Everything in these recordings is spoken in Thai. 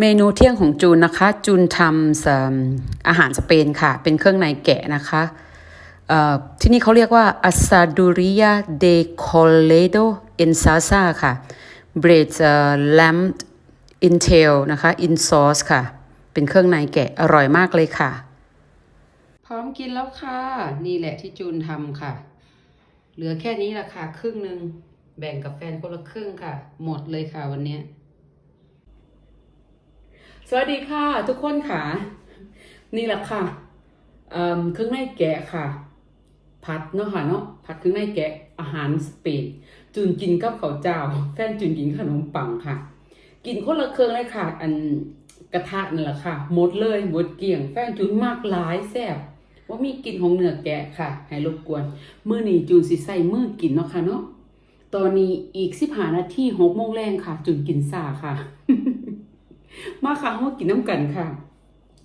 เมนูเที่ยงของจูนนะคะ จูนทำอาหารสเปนค่ะ เป็นเครื่องในแกะนะคะที่นี่เขาเรียกว่า asaduria de coledo en salsa ค่ะ bread lamb in tail นะคะ in sauce ค่ะ เป็นเครื่องในแกะอร่อยมากเลยค่ะ พร้อมกินแล้วค่ะ นี่แหละที่จูนทำค่ะ เหลือแค่นี้ละค่ะ ครึ่งหนึ่งแบ่งกับแฟนคนละครึ่งค่ะ หมดเลยค่ะวันนี้ สวัสดีค่ะ ทุกคนค่ะ นี่แหละค่ะเครื่องในแกะค่ะ ผัดเนาะค่ะเนาะผัดเครื่องในแกะอาหารสเปนจูนกินกับข้าวเจ้า แฟนจูนกินขนมปังค่ะ กินคนละเครื่องเลยค่ะ อันกระทะนั่นแหละค่ะหมดเลยหมดเกลี่ยง แฟนจูนมากหลายแซ่บว่ามีกลินของเนื้อแกะค่ะ ให้รบกวนมื้อนี้จูนสิใส่มือกินเนาะค่ะเนาะตอนนี้อีก15นาที6โมงแรงค่ะจูนกินซาค่ะ มาค่ะมากินน้ำกันค่ะ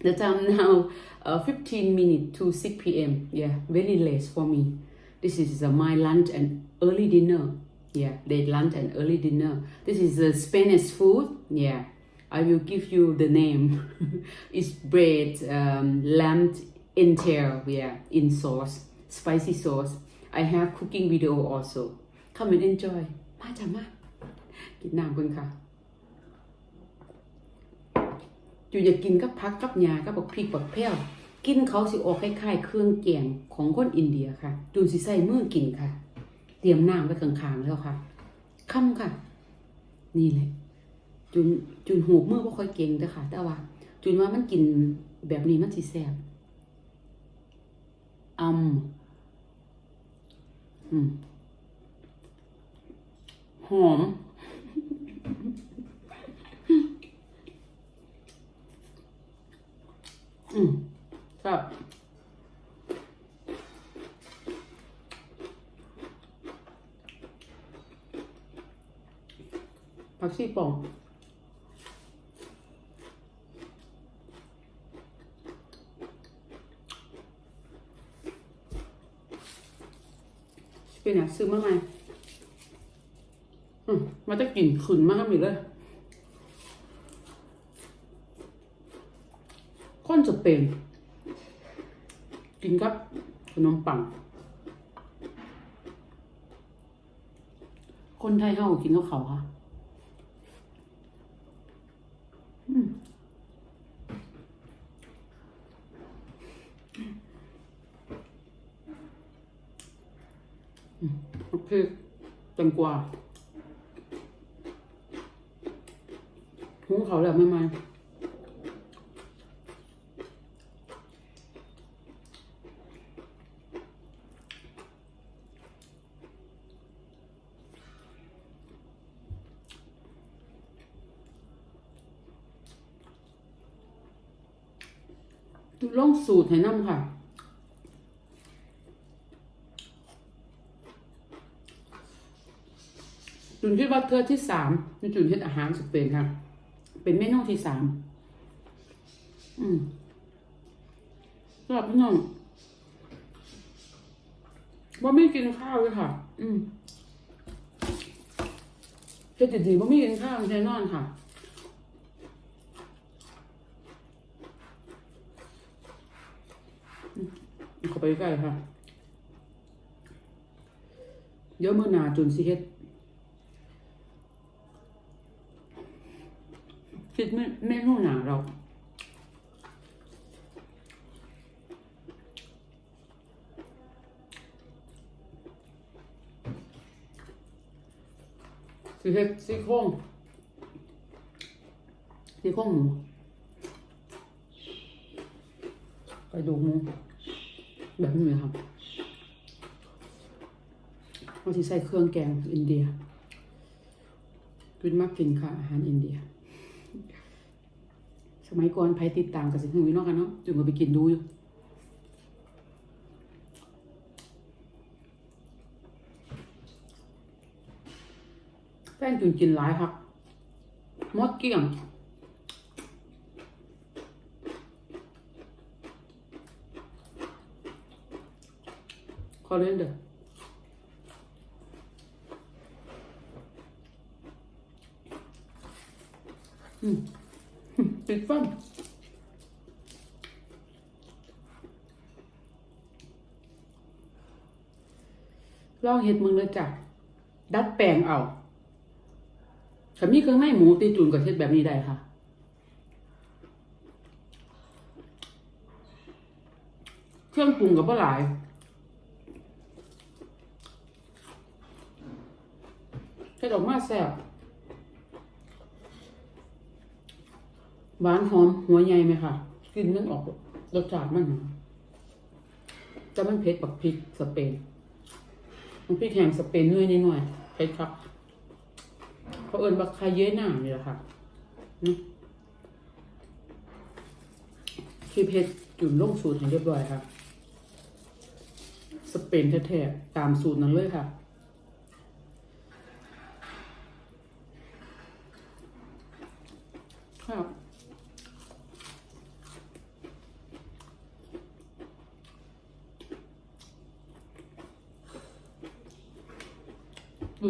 The time now uh, 15 minutes to 6 p.m. Yeah, very late for me. This is uh, my lunch and early dinner. Yeah, late lunch and early dinner. This is uh, Spanish food. Yeah, I will give you the name. it's bread, um, lamb entail. Yeah, in sauce, spicy sauce. I have cooking video also. Come and enjoy. มาจ้ะมากินน้ำกันค่ะ อยากกินกับพักกับยากับบักพริกบักแพ้วกินเขาสิออกคล้ายๆ เครื่องแกงของคนอินเดียค่ะจูนสิใส่มือกินค่ะ เตรียมน้ำไว้ข้างๆแล้วค่ะค่ำค่ะ นี่แหละจูนจูนหูมือบ่ค่อยเก่งเด้อค่ะ แต่ว่าจูนว่ามันกินแบบนี้มันสิแซ่บอืมอืมหอม อืมครับผักชีป่องเป็นอะซื้อมาใหม่มมันจะกลิ่นขืนมากมีเลย คนสเปนกินกับขนมปัง คนไทยเฮากินกับเขาค่ะอืมอืมโอเคแตงกวาหุงเขาแล้วไม่ไมา ลองสูตรให้น้ำค่ะ จุนคิดว่าเทือที่สามจุนเฮ็ดอาหารสุเปนค่ะ เป็นเมนูที่สามอืมสำหรับพี่น้องว่าไม่กินข้าวเลยค่ะ อืมเฮ็ดดีๆว่าไม่กินข้าวแน่นอนค่ะ เข้าไปใกล้ค่ะเดี๋ยวมื่อนาจนสิเฮ็ดคิดไม่ไม่รู้หนาเราสิเฮ็ดซี่โครงซี่โครงหมูไปดูหมู แบบนี้ครับเราที่ใส่เครื่องแกงอินเดียกินมากกินค่ะอาหารอินเดีย สมัยก่อนใครติดตามกับสิ่งที่นอกกันเนาะจึงก็ไปกินดูอยู่แฟนจุนกินหลายครับมดเกี้ยง ขอเล่นเด้ออืมหติดฟันลองเห็ดมึงเลยจ้ะดัดแปลงเอาถ้ามีเครื่องในหมูตีจูนกับเฮ็ดแบบนี้ได้ค่ะ เครื่องปรุงกับบ่หลายเฮ็ ดออกมาแซ่บหวานหอมหัวใหญ่ไหมค่ะกลินมันออกรสชาติมันนแต่มันเผ็ดบักพริกสเปนมันพริกแห้งสเปนน้อยนิดหน่อยเผ็ดครับเขาเอิญบักคาเยน่านี่แหละค่ะคือเผ็ดจุ่มลงสูตรให้เรียบร้อยค่ะสเปนแท้ๆตามสูตรนั้นเลยค่ะ ครับ ดู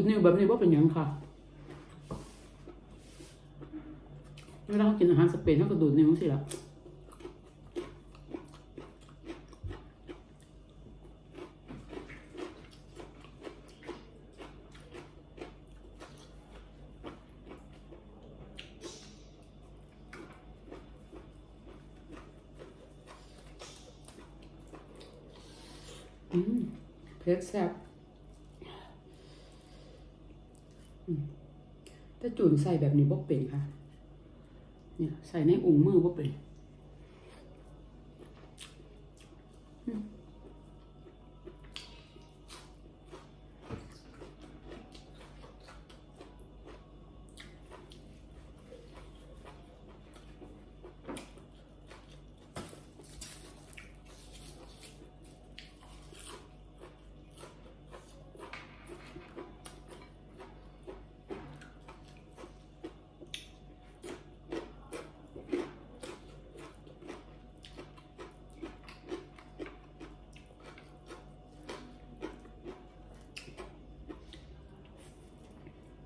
ดนิ้วแบบนี้ว่าเป็นยังค่ะเวลาเขากินอาหารสเปนเขาก็ดูดนิ้วสิละมเผ็ดแซ่บอืมแต่จูนใส่แบบนี้บ่เป็นค่ะ เนี่ยใส่ในอุ้งมือบ่เป็น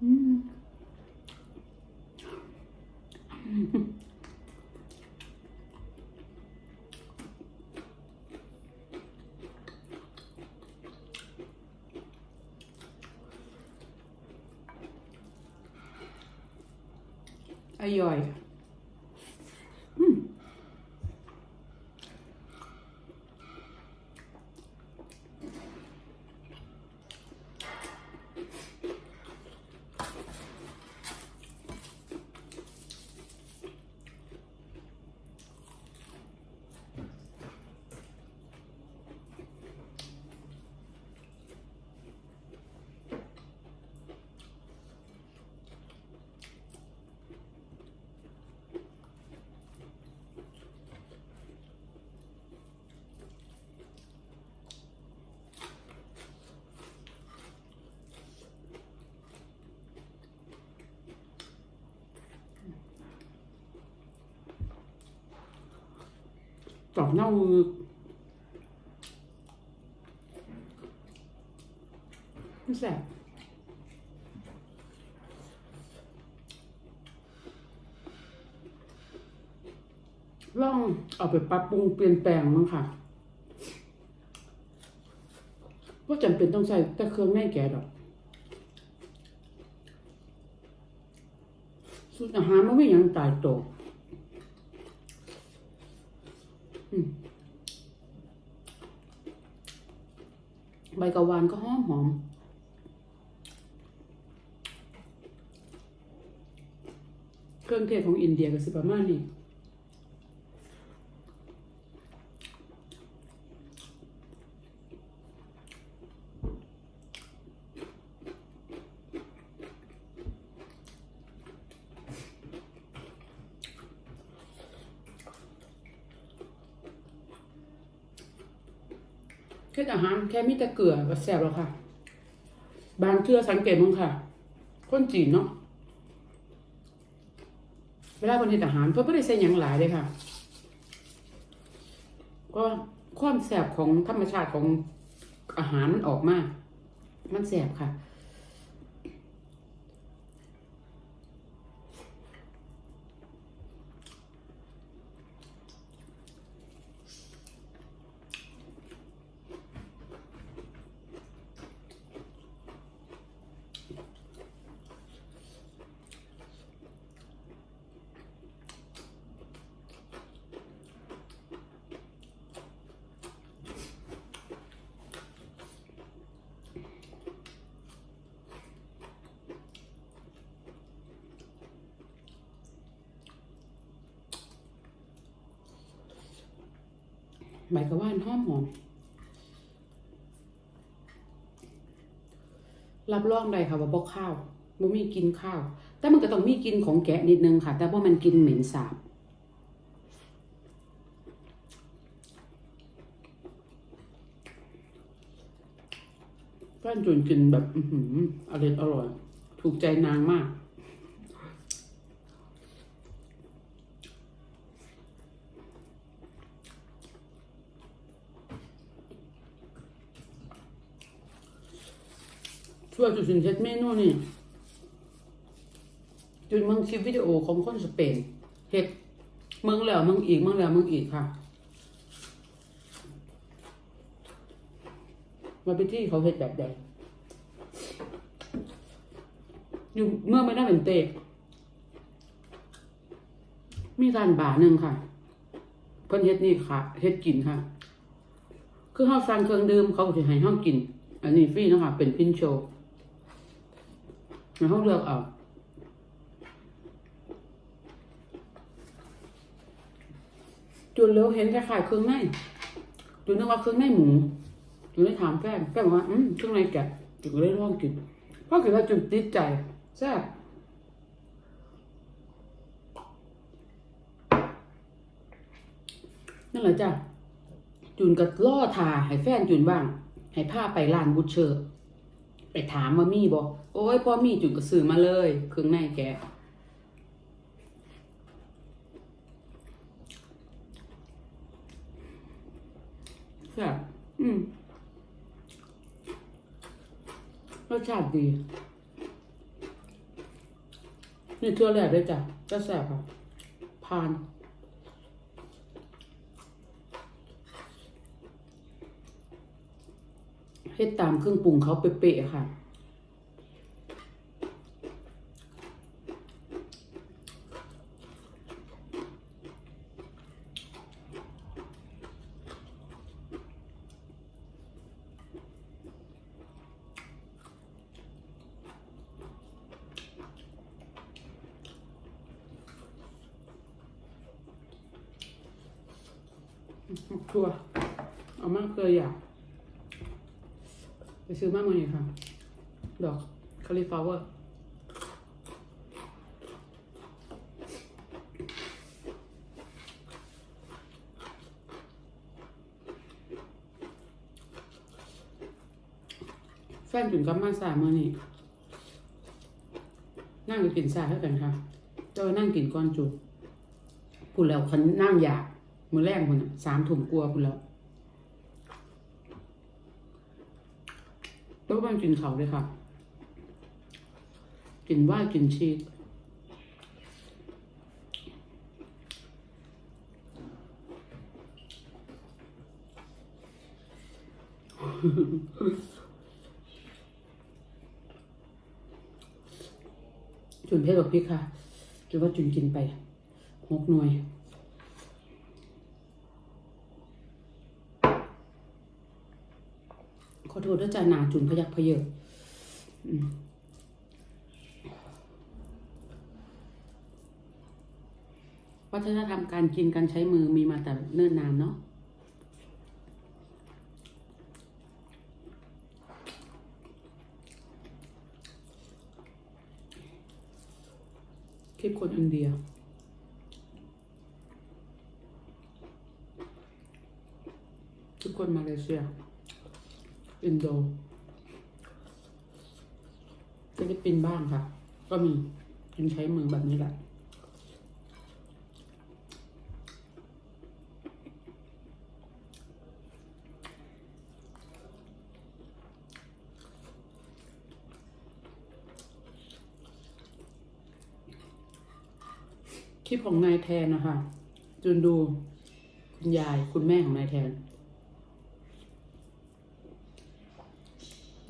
อืมอืม อร่อยอืม ตอกเน่ามือมันแสบลองเอาไปปรับปรุงเปลี่ยนแปลงมั้งค่ะว่าจำเป็นต้องใส่แต่เครื่องในแกะดอกสูตรอาหารมันไม่ยังตายตัวอืม ใบกะวานก็หอมหอมเครื่องเทศของอินเดียก็สิประมาณนี้ เทศอาหารแค่มีแต่เกลือก็แซ่บแล้วค่ะ บางเชื่อสังเกตมั้งค่ะ คนจีนเนาะเวลาคนเฮ็ดอาหารเพื่อไม่ได้ใส่ยังหลายเลยค่ะ ก็ความแสบของธรรมชาติของอาหารมันออกมา มันแสบค่ะ อ ใบกระว่านหอมหอมรับรองได้ค่ะว่าบ่ข้าวบ่มีกินข้าว แต่มันก็ต้องมีกินของแกะนิดนึงค่ะ แต่ว่ามันกินเหม็นสาบแฟนจุนกินแบบ อือหืออร่อยอร่อย ถูกใจนางมาก ช่ วยจุนเช็ดเมนูนี่จุนเมืองคลิปวิดีโอของคนสเปนเฮ็ดเมืองแล้วเมืองอีกเมืองแล้วเมืองอีกค่ะมาไปที่เขาเฮ็ดแบบใดอยู่เมื่อไม่ได้เป็นเตะมีร้านบาร์หนึ่งค่ะ เพิ่นเฮ็ดนี่ค่ะเฮ็ดกินค่ะ คือเฮาสั่งเครื่องดื่มเขาก็สิให้เฮากิน อันนี้ฟรีนะคะเป็นพินโชแล้วเฮาเลือกเอาจุนแล้วเห็นแคล้ายเครื่องในจุนนึกว่าเครื่องในหมูจุนได้ถามแฟนแฟนบอกว่าอืมเครื่องในแกะจุนก็เลยลองกินเพราะคิดว่าจุนติดใจแซ่บนั่นแหละจ้ะจุนก็ล่อทาให้แฟนจุนบ้าง ให้พาไปร้านบุชเชอร์ ไปถามว่ามีบอกโอ้ยพอมีจุนก็ซื้อมาเลยเครื่องในแกะแซ่บอืมรสชาติดี นี่เทั่วแรกเลยจ้ะก็แซ่บค่ะผ่าน เฮ็ดตามเครื่องปรุงเขาเป๊ะๆค่ะ ทัวเอามากเลยอย ไปซื้อมากเลยค่ะ ดอกคาลิฟลาวเวอร์แฟนจุนกับมาสามมือนี่นั่งกินซาให้กันค่ะเจ้านั่งกินก้อนจุพูดแล้วคันนั่งอยากมือแรกคนสามถุงกลัวพูดแล้ว ก็มันกินเขาเลยค่ะ กินว่ากินชีสจุนเพชรกับพริกค่ะจุนว่าจุนกินไปหกหน่วย ขอโทษด้วยใจหนาจุนพยักพะเยอะวัฒนธรรมการกินการใช้มือมีมาแต่เนิ่นนานเนาะคลิปคนอินเดียทุกคนมาเลเซีย อินโดฟิลิปปินส์บ้างค่ะ ก็มียังใช้มือแบบนี้แหละคลิปของนายแทนนะคะจุนดูคุณยายคุณแม่ของนายแทน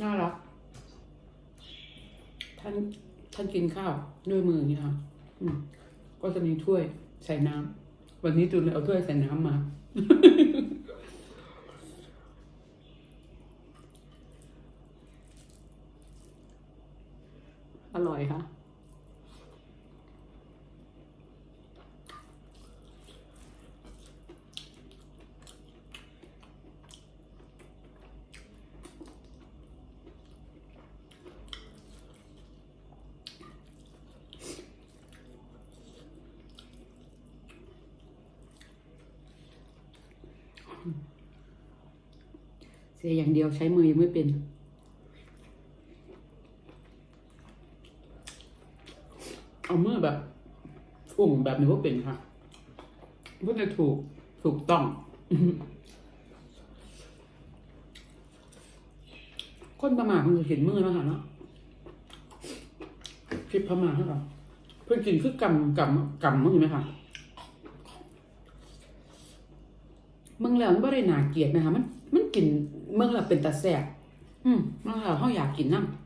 น่ารัก ท่านท่านกินข้าวด้วยมือนี่ค่ะก็จะมีถ้วยใส่น้ำวันนี้จุนเลยเอาถ้วยใส่น้ำมา อร่อยค่ะ ค เสียอย่างเดียวใช้มือยังไม่เป็น เอามือแบบอุ่งแบบนี้ว่าเป็นค่ะพื่อจะถูกถูกต้อง คนประมาทมันจะเห็นมือแล้วค่ะเนาะคลิปประมาทเท่าไหร่เพื่อนกินคือกำกำกำมั้งเห็นไหมคะมึงแล้วมันไม่ได้หนาเกียดนะคะมัน มันกินมึงแล้วเป็นตาแสบอืมมึงแล้วเขาอยากกินน้ำ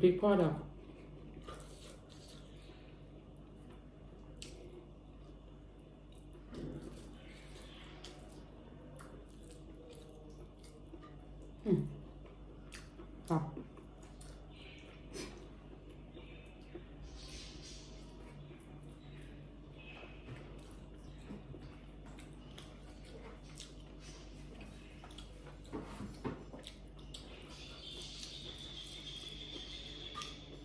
พริกพ่อดับ ครับ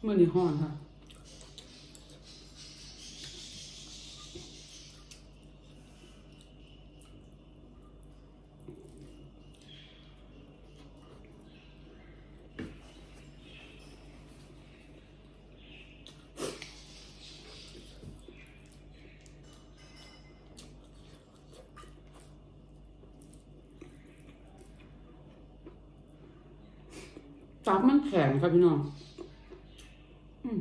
เมื่อนี้ห้อนค่ะ ตับมันแข็งครับพี่น้อง อืม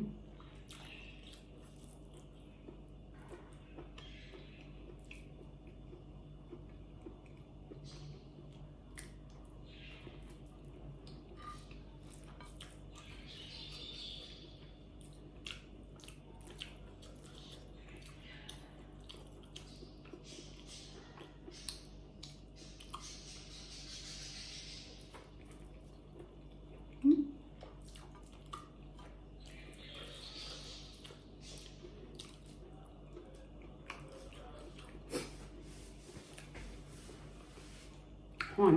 ห้อน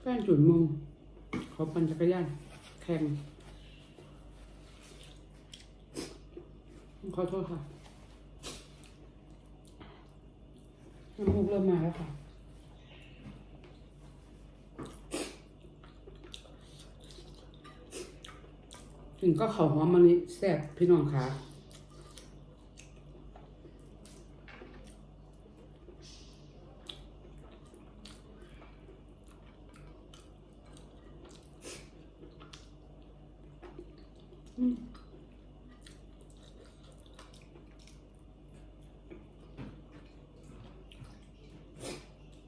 แฟนจุนมุงเขาปั่นจักรยานแข่งขอโทษค่ะ น้ำมูกเริ่มมาแล้วค่ะถึงก็เขาหอมมันนี่แซ่บพี่น้องค่ะ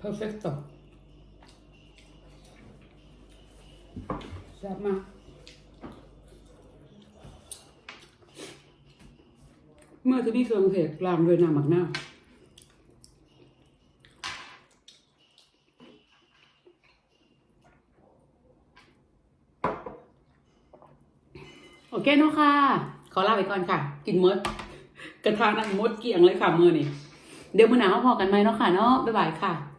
perfecto แซ่บมากเมื่อจะมีเครื่องเทศล้างด้วยน้ำหมักหน้าโอเคเนาะค่ะ ขอลาไปก่อนค่ะ กินมด กระทานั้นมดเกลี่ยงเลยค่ะมือนี่เดี๋ยวมือหนาวมาพอกันไหมเนาะค่ะเนาะบ๊ายบายค่ะ